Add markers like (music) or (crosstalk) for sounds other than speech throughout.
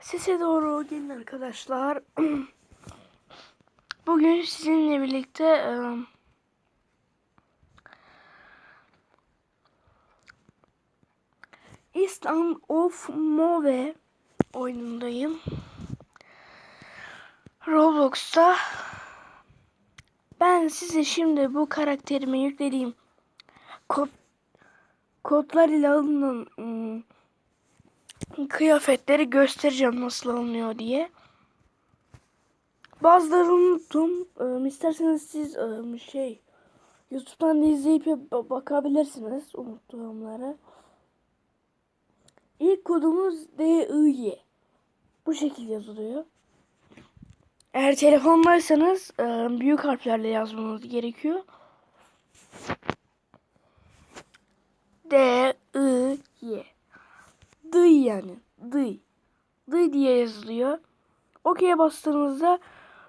Sese doğru gelin arkadaşlar. (clears throat) Bugün sizinle birlikte e, Island of Move oyunundayım. Roblox'ta ben size şimdi bu karakterime yüklediğim kod kodlar ile alınan ım, kıyafetleri göstereceğim nasıl alınıyor diye. Bazılarını unuttum. Ee, isterseniz siz e, şey YouTube'dan da izleyip ba- bakabilirsiniz unuttuğumları. İlk kodumuz DIY. Bu şekilde yazılıyor. Eğer telefondaysanız e, büyük harflerle yazmanız gerekiyor. D I Y. Dıy yani. Dıy. Dıy diye yazılıyor. OK'ye bastığınızda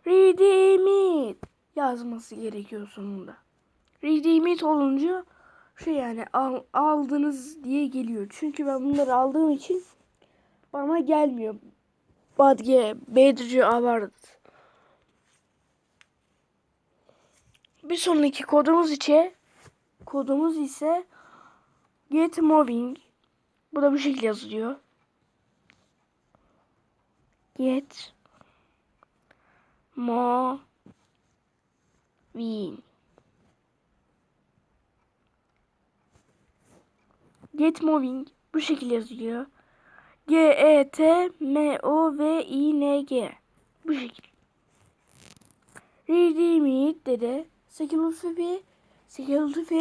Redeem it yazması gerekiyor sonunda. Redeem it olunca şey yani al, aldınız diye geliyor. Çünkü ben bunları aldığım için bana gelmiyor. Badge, Bedri Award. Bir sonraki kodumuz içe kodumuz ise Get Moving. Bu da bu şekilde yazılıyor. Get Moving. Get Moving bu şekilde yazılıyor. G E T M O V I N G. Bu şekilde. Redeem it dedi. Security Security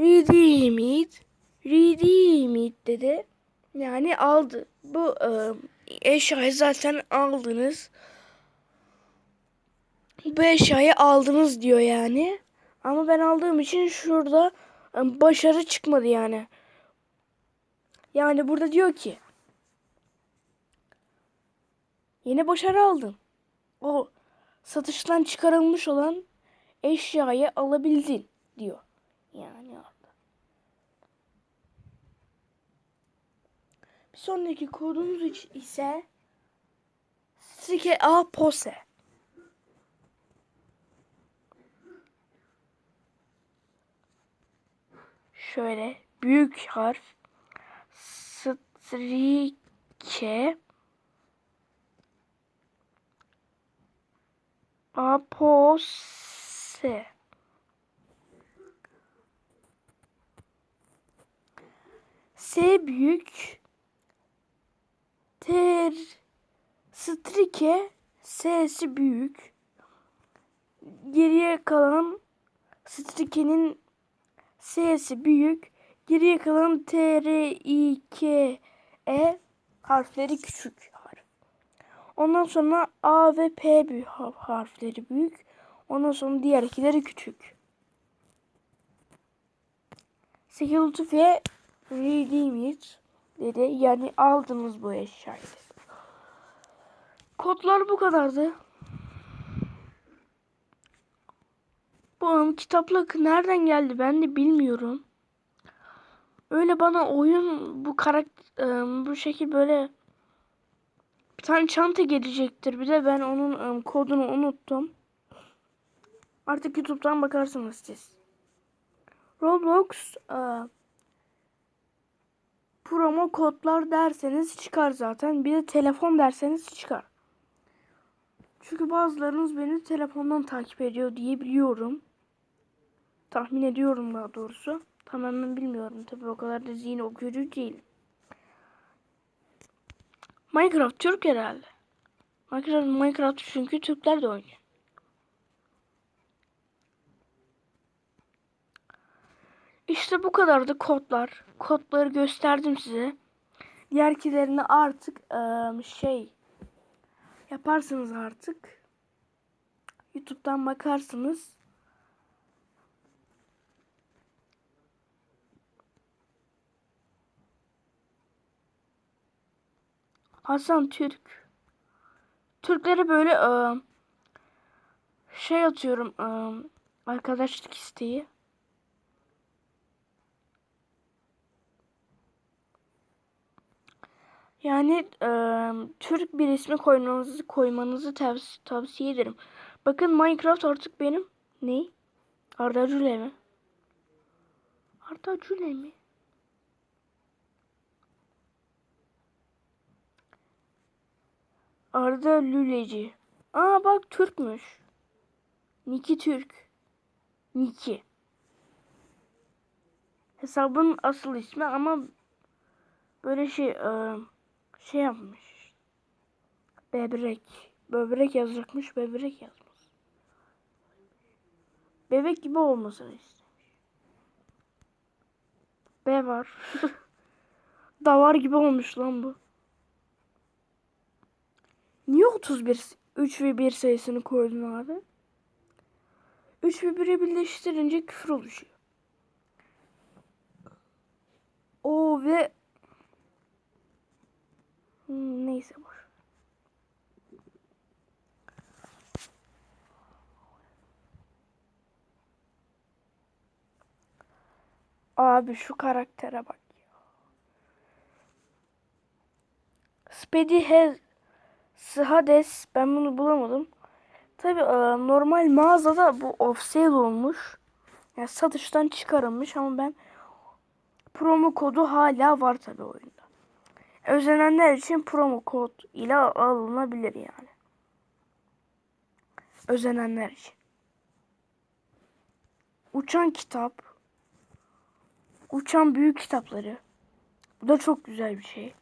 Redeem it. Redeem it dedi. Yani aldı. Bu e, eşyayı zaten aldınız. Bu eşyayı aldınız diyor yani. Ama ben aldığım için şurada e, başarı çıkmadı yani. Yani burada diyor ki yeni başarı aldın. O satıştan çıkarılmış olan eşyayı alabildin diyor. Yani orada. Bir sonraki kodumuz ise Strike A Pose. Şöyle büyük harf Strike Apose. S büyük. Ter Strike S'si büyük. Geriye kalan Strike'nin S'si büyük. Geriye kalan T, R, I, K, E harfleri küçük. Ondan sonra A ve P harfleri büyük. Ondan sonra diğer ikileri küçük. Security ve redeem it dedi. Yani aldınız bu eşyayı. Kodlar bu kadardı. Bu kitaplık nereden geldi ben de bilmiyorum. Öyle bana oyun bu karakter bu şekil böyle bir tane çanta gelecektir. Bir de ben onun ım, kodunu unuttum. Artık YouTube'dan bakarsınız siz. Roblox ıı, promo kodlar derseniz çıkar zaten. Bir de telefon derseniz çıkar. Çünkü bazılarınız beni telefondan takip ediyor diye biliyorum. Tahmin ediyorum daha doğrusu. Tamamen bilmiyorum. Tabi o kadar da zihin okuyucu değilim. Minecraft Türk herhalde. Minecraft, Minecraft çünkü Türkler de oynuyor. İşte bu kadardı kodlar. Kodları gösterdim size. Diğerkilerini artık şey yaparsınız artık. YouTube'dan bakarsınız. Hasan Türk. Türklere böyle şey atıyorum arkadaşlık isteği. Yani e, Türk bir ismi koymanızı koymanızı tavs- tavsiye ederim. Bakın Minecraft artık benim ne? Arda Cüle mi? Arda Cüle mi? Arda Lüleci. Aa bak Türkmüş. Niki Türk. Niki. Hesabın asıl ismi ama böyle şey e, şey yapmış. Böbrek. Böbrek yazacakmış. Böbrek yazmış. Bebek gibi olmasını istemiş. B var. (laughs) Davar gibi olmuş lan bu. Niye 31 3 ve 1 sayısını koydun abi? 3 ve 1'i birleştirince küfür oluşuyor. O ve neyse boş. Abi şu karaktere bak ya. Speedy has Hades ben bunu bulamadım. Tabi normal mağazada bu off sale olmuş. Yani satıştan çıkarılmış ama ben promo kodu hala var tabi oyunda. Özenenler için promo kod ile alınabilir yani. Özenenler için. Uçan kitap. Uçan büyük kitapları. Bu da çok güzel bir şey.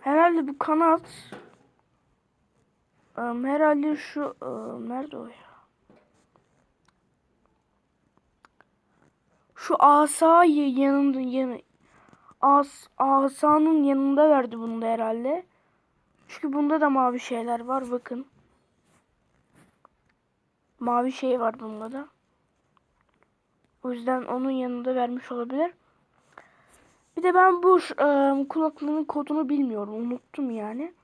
Herhalde bu kanat um, herhalde şu um, nerede o ya? Şu asayı yanında yanı as asanın yanında verdi bunu da herhalde. Çünkü bunda da mavi şeyler var bakın. Mavi şey var bunda da. O yüzden onun yanında vermiş olabilir. Bir de ben bu e, kulaklığın kodunu bilmiyorum. Unuttum yani.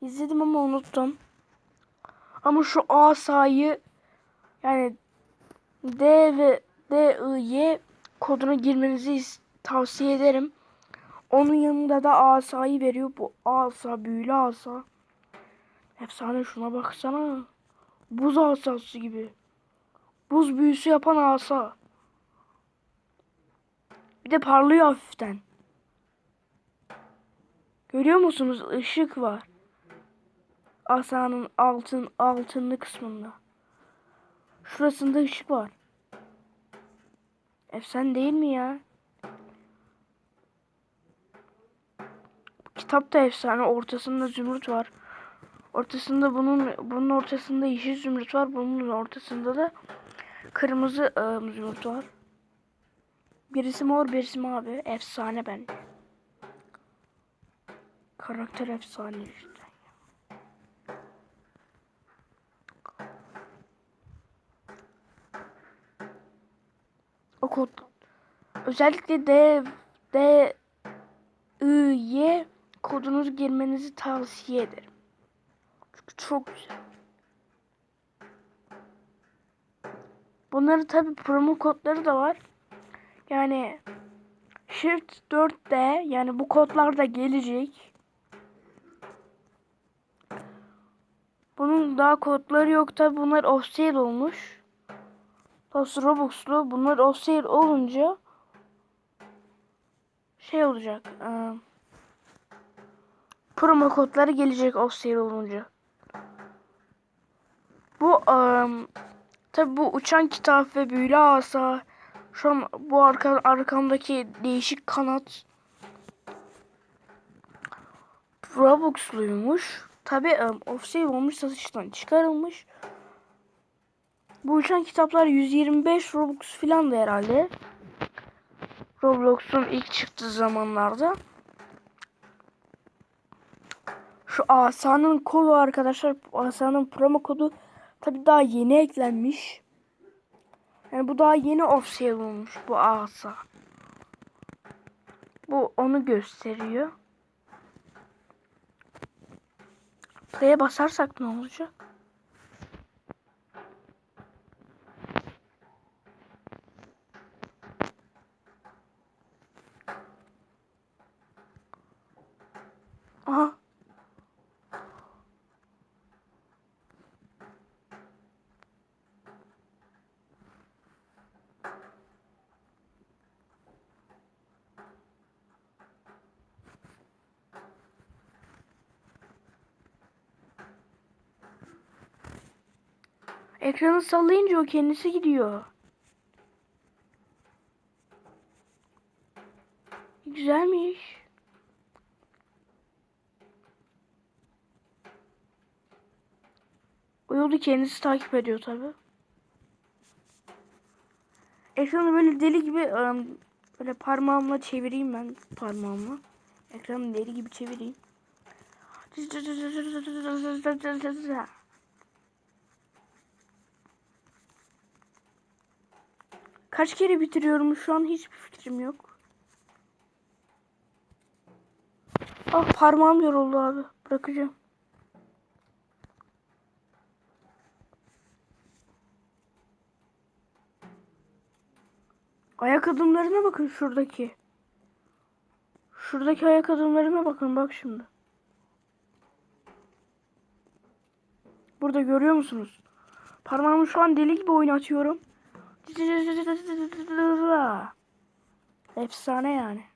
İzledim ama unuttum. Ama şu asayı yani D ve D, I, Y koduna girmenizi tavsiye ederim. Onun yanında da asayı veriyor. Bu asa büyülü asa. Efsane şuna baksana. Buz asası gibi. Buz büyüsü yapan asa. Bir de parlıyor hafiften. Görüyor musunuz? Işık var. Asanın altın altınlı kısmında. Şurasında ışık var. Efsane değil mi ya? Kitap da efsane. Ortasında zümrüt var. Ortasında bunun bunun ortasında yeşil zümrüt var. Bunun ortasında da kırmızı ıı, zümrüt var. Birisi mor, birisi mavi. Efsane ben. Karakter efsane işte. O kod özellikle D D I Y kodunuzu girmenizi tavsiye ederim. Çünkü çok güzel. Bunların tabi promo kodları da var. Yani Shift 4D yani bu kodlar da gelecek. Bunun daha kodları yok tabi bunlar offsale olmuş. Plus Robux'lu bunlar offsale olunca şey olacak. Iı, promo kodları gelecek offsale olunca. Bu ıı, tabi bu uçan kitap ve büyülü asa şu an bu arka, arkamdaki değişik kanat Robux'luymuş. Tabi um, offsale olmuş satıştan çıkarılmış. Bu uçan kitaplar 125 Robux filan da herhalde. Roblox'un ilk çıktığı zamanlarda. Şu asanın kodu arkadaşlar. Asanın promo kodu tabi daha yeni eklenmiş. Yani bu daha yeni offsale olmuş bu asa. Bu onu gösteriyor. Play'e basarsak ne olacak? Ekranı sallayınca o kendisi gidiyor. Güzelmiş. O yolu kendisi takip ediyor tabi. Ekranı böyle deli gibi ım, böyle parmağımla çevireyim ben parmağımla. Ekranı deli gibi çevireyim. Kaç kere bitiriyorum şu an hiçbir fikrim yok. Ah parmağım yoruldu abi. Bırakacağım. Ayak adımlarına bakın şuradaki. Şuradaki ayak adımlarına bakın bak şimdi. Burada görüyor musunuz? Parmağımı şu an deli gibi oynatıyorum. Efsane yani.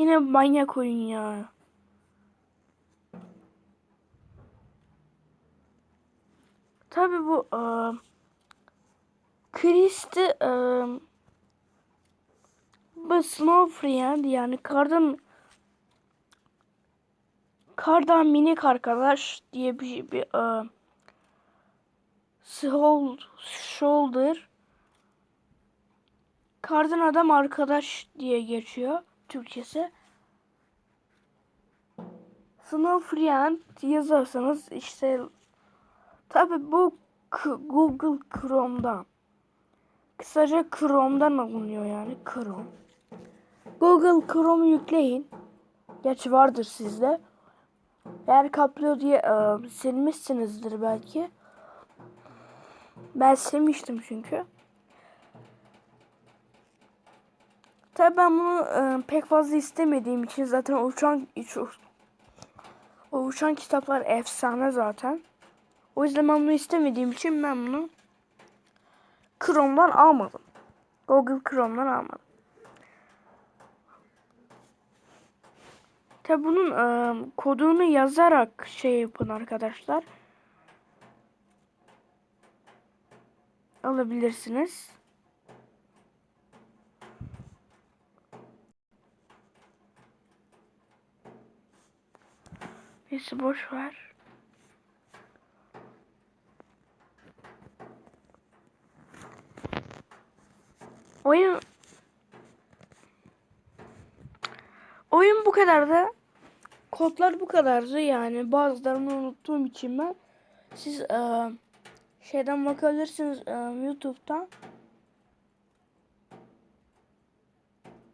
Yine manyak oyun ya. Tabi bu e, Chris'ti e, bu Snowfriend yani kardan kardan minik arkadaş diye bir, bir Shoul- shoulder kardan adam arkadaş diye geçiyor Türkçesi. Snowfriend yazarsanız işte tabi bu Google Chrome'dan kısaca Chrome'dan alınıyor yani Chrome. Google Chrome'u yükleyin. Gerçi vardır sizde. Eğer kaplıyor diye e, silmişsinizdir belki. Ben silmiştim çünkü. Tabii ben bunu e, pek fazla istemediğim için zaten uçan o uçan kitaplar efsane zaten. O yüzden ben bunu istemediğim için ben bunu Chrome'dan almadım. Google Chrome'dan almadım. Tabi bunun e, kodunu yazarak şey yapın arkadaşlar. Alabilirsiniz. Neyse boş ver. Oyun Oyun bu kadardı. Kodlar bu kadardı yani bazılarını unuttuğum için ben siz e, şeyden bakabilirsiniz e, YouTube'dan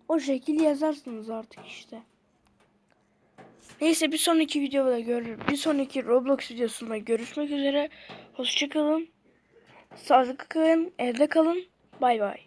o şekil yazarsınız artık işte. Neyse bir sonraki videoda görür. Bir sonraki Roblox videosunda görüşmek üzere. Hoşçakalın. Sağlıklı kalın. Evde kalın. Bay bay.